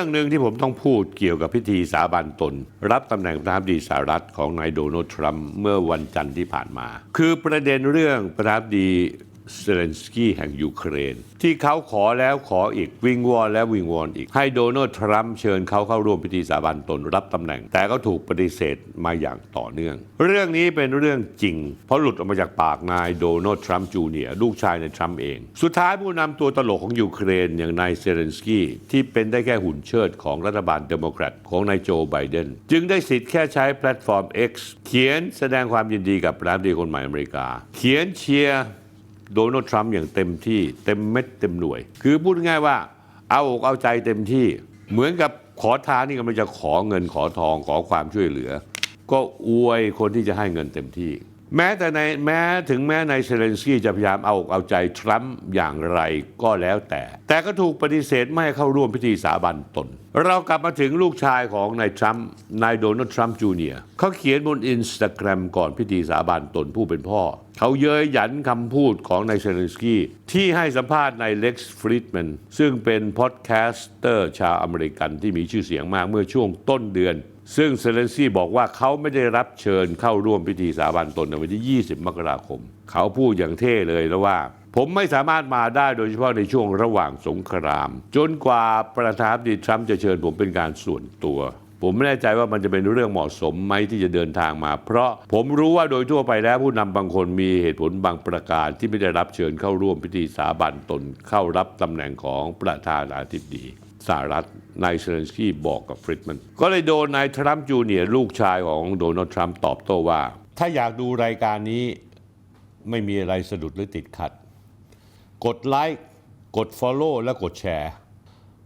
รื่องหนึ่งที่ผมต้องพูดเกี่ยวกับพิธีสาบานตน รับตำแหน่งประธานาธิบดีสหรัฐของนายโดนัลด์ทรัมป์เมื่อวันจันทร์ที่ผ่านมา คือประเด็นเรื่องประธานาธิบดี เซเลนสกี้แห่งยูเครน ที่เขาขอแล้วขออีกวิงวอนและวิงวอนอีก ให้โดนัลด์ทรัมป์เชิญเขาเข้าร่วมพิธีสาบานตนรับตำแหน่ง แต่ก็ถูกปฏิเสธมาอย่างต่อเนื่อง เรื่องนี้เป็นเรื่องจริง เพราะหลุดออกมาจากปากนายโดนัลด์ทรัมป์จูเนียร์ลูกชายในทรัมป์เอง สุดท้ายผู้นำตัวตลกของยูเครนอย่างนายเซเลนสกี้ที่เป็นได้แค่หุ่นเชิดของรัฐบาลเดโมแครตของนายโจไบเดนจึงได้สิทธิ์แค่ใช้แพลตฟอร์ม X เขียนแสดงความยินดีกับประธานาธิบดีคนใหม่อเมริกา เขียนเชียร์ โดนัลด์ทรัมป์อย่างเต็มที่เต็มเม็ดเต็มหน่วย คือพูดง่ายๆว่าเอาอกเอาใจเต็มที่ เหมือนกับขอทานนี่กำลังจะขอเงินขอทองขอความช่วยเหลือ ก็อวยคนที่จะให้เงินเต็มที่ แม้แต่ในแม้ถึงแม้นายเซเลนสกี้จะพยายามเอาอกเอาใจทรัมป์อย่างไรก็แล้วแต่ แต่ก็ถูกปฏิเสธไม่ให้เข้าร่วมพิธีสาบานตน เรากลับมาถึงลูกชายของนายทรัมป์นายโดนัลด์ทรัมป์จูเนียร์เขาเขียนบนอินสตาแกรมก่อนพิธีสาบานตนผู้เป็นพ่อ เขาเย้ยหยันคำพูดของนายเซเลนสกี้ที่ให้สัมภาษณ์นายเล็กซ์ฟรีดแมนซึ่งเป็นพอดแคสเตอร์ชาวอเมริกันที่มีชื่อเสียงมากเมื่อช่วงต้นเดือน ซึ่งเซเลนสกี้บอกว่าเขาไม่ได้รับเชิญเข้าร่วมพิธีสาบานตนในวันที่ 20 มกราคม เขาพูดอย่างเท่เลยแล้วว่า ผมไม่สามารถมาได้โดยเฉพาะในช่วงระหว่างสงคราม จนกว่าประธานาธิบดีทรัมป์จะเชิญผมเป็นการส่วนตัว ผมไม่แน่ใจว่ามันจะเป็นเรื่องเหมาะสมไหมที่จะเดินทางมา เพราะผมรู้ว่าโดยทั่วไปแล้วผู้นำบางคนมีเหตุผลบางประการที่ไม่ได้รับเชิญเข้าร่วมพิธีสาบานตนเข้ารับตำแหน่งของประธานาธิบดีสหรัฐ นายเซเลนสกี้บอกกับฟริดมัน ก็เลยโดนนายทรัมป์จูเนียร์ลูกชายของโดนัลด์ทรัมป์ตอบโต้ว่า ถ้าอยากดูรายการนี้ไม่มีอะไรสะดุดหรือติดขัด กดไลค์กด Follow และกดแชร์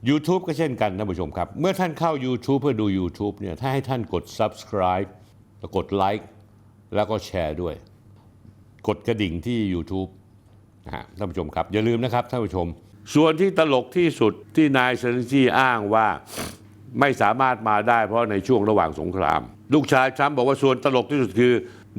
YouTube ก็เช่นกันท่านผู้ชมครับ เมื่อท่านเข้า YouTube เพื่อดู YouTube เนี่ยถ้าให้ท่านกด Subscribe แล้วกดไลค์แล้วก็แชร์ด้วย กดกระดิ่งที่ YouTube นะฮะท่านผู้ชมครับ อย่าลืมนะครับท่านผู้ชม ส่วนที่ตลกที่สุดที่นายเซนซี่อ้างว่าไม่สามารถมาได้เพราะในช่วงระหว่างสงคราม ลูกชายทรัมป์บอกว่าส่วนตลกที่สุดคือ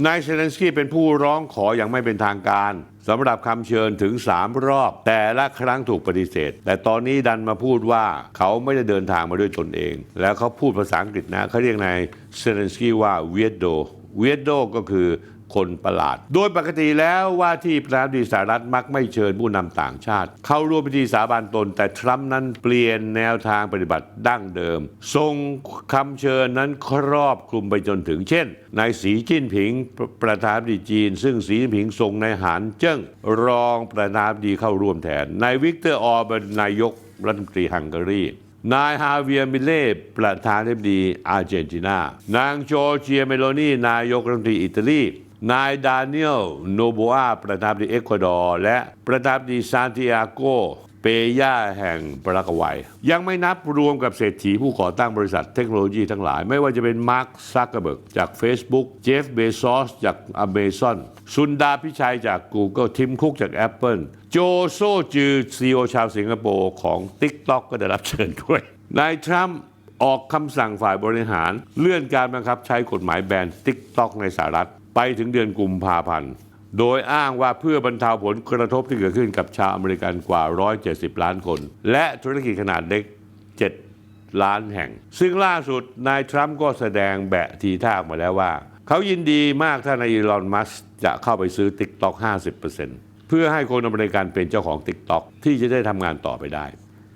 นายเซเลนสกี้เป็นผู้ร้องขออย่างไม่เป็นทางการสำหรับคำเชิญถึง 3 รอบ แต่ละครั้งถูกปฏิเสธ แต่ตอนนี้ดันมาพูดว่าเขาไม่ได้เดินทางมาด้วยตนเอง แล้วเขาพูดภาษาอังกฤษนะเขาเรียกนายเซเลนสกี้ว่าเวียดโดเวียดโดก็คือ คนประหลาด โดยปกติแล้วว่าที่ประธานาธิบดีสหรัฐมักไม่เชิญผู้นำต่างชาติ เข้าร่วมพิธีสาบานตน แต่ทรัมป์นั้นเปลี่ยนแนวทางปฏิบัติดั้งเดิม ทรงคำเชิญนั้นครอบคลุมไปจนถึงเช่นนายสีจิ้นผิงประธานาธิบดีจีน ซึ่งสีจิ้นผิงทรงนายหานเจิ้งรองประธานาธิบดีเข้าร่วมแทนนายวิกเตอร์ออร์เบนนายกรัฐมนตรีฮังการีนายฮาเวียร์มิเล่ประธานาธิบดีอาร์เจนตินา นางโจเจียเมโลนีนายกรัฐมนตรีอิตาลี นายดานิเอลโนโบอาประธานาธิบดีเอกวาดอร์และประธานาธิบดีซานติอาโกเปย่าแห่งปรากวัย ยังไม่นับรวมกับเศรษฐีผู้ก่อตั้งบริษัทเทคโนโลยีทั้งหลาย ไม่ว่าจะเป็นมาร์คซักเกอร์เบิร์กจาก Facebook เจฟเบซอสจาก Amazon ซุนดาพิชัยจาก Google ทิมคุกจาก Apple โจโซจือซีอชาวสิงคโปร์ของ TikTok ก็ได้รับเชิญด้วยนายทรัมป์ออกคำสั่งฝ่ายบริหาร เลื่อนการบังคับใช้กฎหมายแบน TikTok ในสหรัฐ ไปถึงเดือนกุมภาพันธ์ โดยอ้างว่าเพื่อบรรเทาผลกระทบที่เกิดขึ้นกับชาวอเมริกันกว่า 170 ล้านคน และธุรกิจขนาดเล็ก 7 ล้านแห่ง ซึ่งล่าสุดนายทรัมป์ก็แสดงแบะทีท่ามาแล้วว่า เขายินดีมากถ้านายอีลอนมัสจะเข้าไปซื้อ TikTok 50%เพื่อให้คนอเมริกันเป็นเจ้าของ TikTok ที่จะได้ทำงานต่อไปได้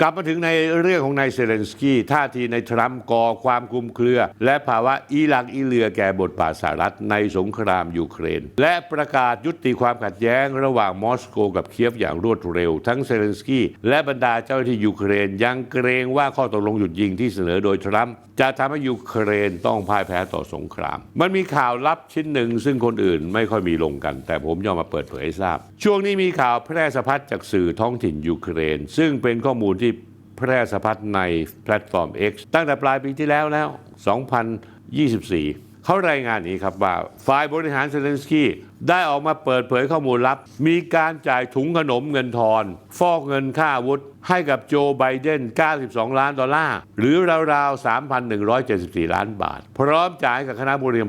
กลับมาถึงในเรื่องของนายเซเลนสกี้ท่าทีในทรัมป์ก่อความคลุมเครือ และภาวะอีหลักอีเลือแก่บทบาทสหรัฐในสงครามยูเครน และประกาศยุติความขัดแย้งระหว่างมอสโกกับเคียฟอย่างรวดเร็ว ทั้งเซเลนสกี้และบรรดาเจ้าหน้าที่ยูเครนยังเกรงว่าข้อตกลงหยุดยิงที่เสนอโดยทรัมป์ จะทำให้ยูเครนต้องพ่ายแพ้ต่อสงคราม มันมีข่าวลับชิ้นหนึ่งซึ่งคนอื่นไม่ค่อยมีลงกัน แต่ผมยอมมาเปิดเผยให้ทราบ ช่วงนี้มีข่าวแพร่สะพัดจากสื่อท้องถิ่นยูเครน ซึ่งเป็นข้อมูลที่แพร่สะพัดในแพลตฟอร์ม X ตั้งแต่ปลายปีที่แล้วแล้ว 2024 เขารายงานนี้ครับว่าฝ่ายบริหารเซเลนสกี้ได้ออกมาเปิดเผยข้อมูลลับ มีการจ่ายถุงขนมเงินทอน ฟอกเงินค่าอาวุธ ให้กับโจไบเดน 92 ล้านดอลลาร์ หรือราวๆ 3,174 ล้านบาท พร้อมจ่ายกับคณะบริ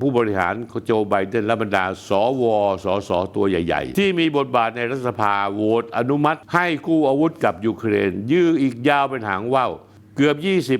ผู้บริหารโจไบเดนและบรรดา สว สส ตัวใหญ่ ๆ ที่มีบทบาทในรัฐสภาโหวตอนุมัติ ให้กู้อาวุธกับยูเครน ยื้ออีกยาวเป็นหางว่าวเกือบ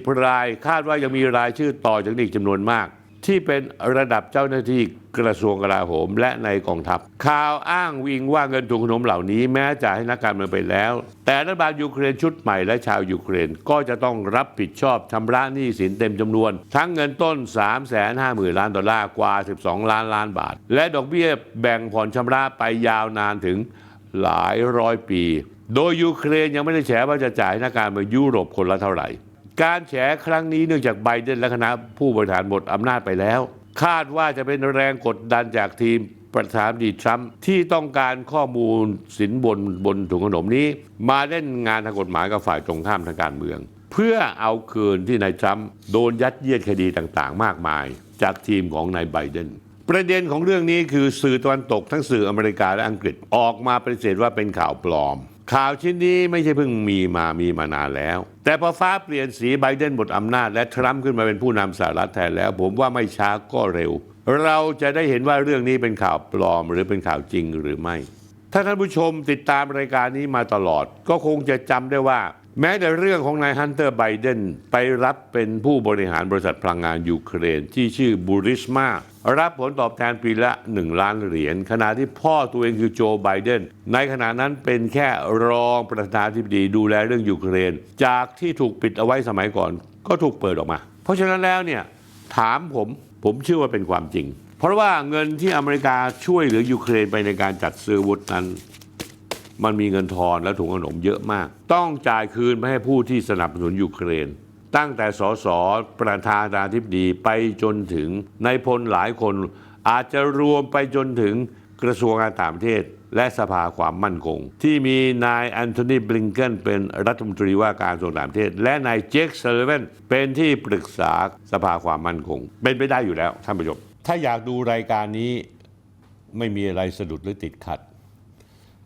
20 ราย คาดว่ายังมีรายชื่อต่อจากนี้จำนวนมาก ที่เป็นระดับเจ้าหน้าที่กระทรวงกลาโหมและในกองทัพ ข่าวอ้างวิงว่าเงินถุงขนมเหล่านี้แม้จะให้นักการเมืองไปแล้ว แต่รัฐบาลยูเครนชุดใหม่และชาวยูเครนก็จะต้องรับผิดชอบชำระหนี้สินเต็มจำนวน ทั้งเงินต้น 3 5 0 0 0 0 ล้านดอลลาร์กว่า 12 ล้านล้านบาท และดอกเบี้ยแบ่งผ่อนชำระไปยาวนานถึงหลายร้อยปี โดยยูเครนยังไม่ได้แฉว่าจะจ่ายนักการเมืองยุโรปคนละเท่าไหร่ การแฉครั้งนี้เนื่องจากไบเดนและคณะผู้บริหารหมดอำนาจไปแล้ว คาดว่าจะเป็นแรงกดดันจากทีมประธานาธิบดีทรัมป์ที่ต้องการข้อมูลสินบนบนถุงขนมนี้ มาเล่นงานทางกฎหมายกับฝ่ายตรงข้ามทางการเมือง เพื่อเอาคืนที่นายทรัมป์โดนยัดเยียดคดีต่างๆ มากมาย จากทีมของนายไบเดนประเด็นของเรื่องนี้คือสื่อตะวันตกทั้งสื่ออเมริกาและอังกฤษออกมาปฏิเสธว่าเป็นข่าวปลอม ข่าวชิ้นนี้ไม่ใช่เพิ่งมีมามีมานานแล้วแต่พอฟ้าเปลี่ยนสีไบเดนหมดอำนาจ และทรัมป์ขึ้นมาเป็นผู้นำสหรัฐแทนแล้ว ผมว่าไม่ช้าก็เร็ว เราจะได้เห็นว่าเรื่องนี้เป็นข่าวปลอมหรือเป็นข่าวจริงหรือไม่ ถ้าท่านผู้ชมติดตามรายการนี้มาตลอด ก็คงจะจำได้ว่า แม้แต่เรื่องของนายฮันเตอร์ไบเดนไปรับเป็นผู้บริหารบริษัทพลังงานยูเครน ที่ชื่อบูริสมารับผลตอบแทนปีละ 1 ล้านเหรียญขณะที่พ่อตัวเองคือโจไบเดนในขณะนั้นเป็นแค่รองประธานาธิบดีดูแลเรื่องยูเครน จากที่ถูกปิดเอาไว้สมัยก่อน ก็ถูกเปิดออกมา เพราะฉะนั้นแล้วเนี่ยถามผมผมเชื่อว่าเป็นความจริง เพราะว่าเงินที่อเมริกาช่วยเหลือยูเครนไปในการจัดซื้อวุธนั้น มันมีเงินทอนและถุงขนมเยอะมาก ต้องจ่ายคืนไปให้ผู้ที่สนับสนุนยูเครน ตั้งแต่สสประธานาธิบดีไปจนถึงนายพลหลายคน อาจจะรวมไปจนถึงกระทรวงการต่างประเทศ และสภาความมั่นคง ที่มีนายแอนโทนีบลิงเกนเป็นรัฐมนตรีว่าการกระทรวงต่างประเทศ และนายเจคเซเลเวนเป็นที่ปรึกษาสภาความมั่นคง เป็นไปได้อยู่แล้วท่านผู้ชมถ้าอยากดูรายการนี้ไม่มีอะไรสะดุดหรือติดขัด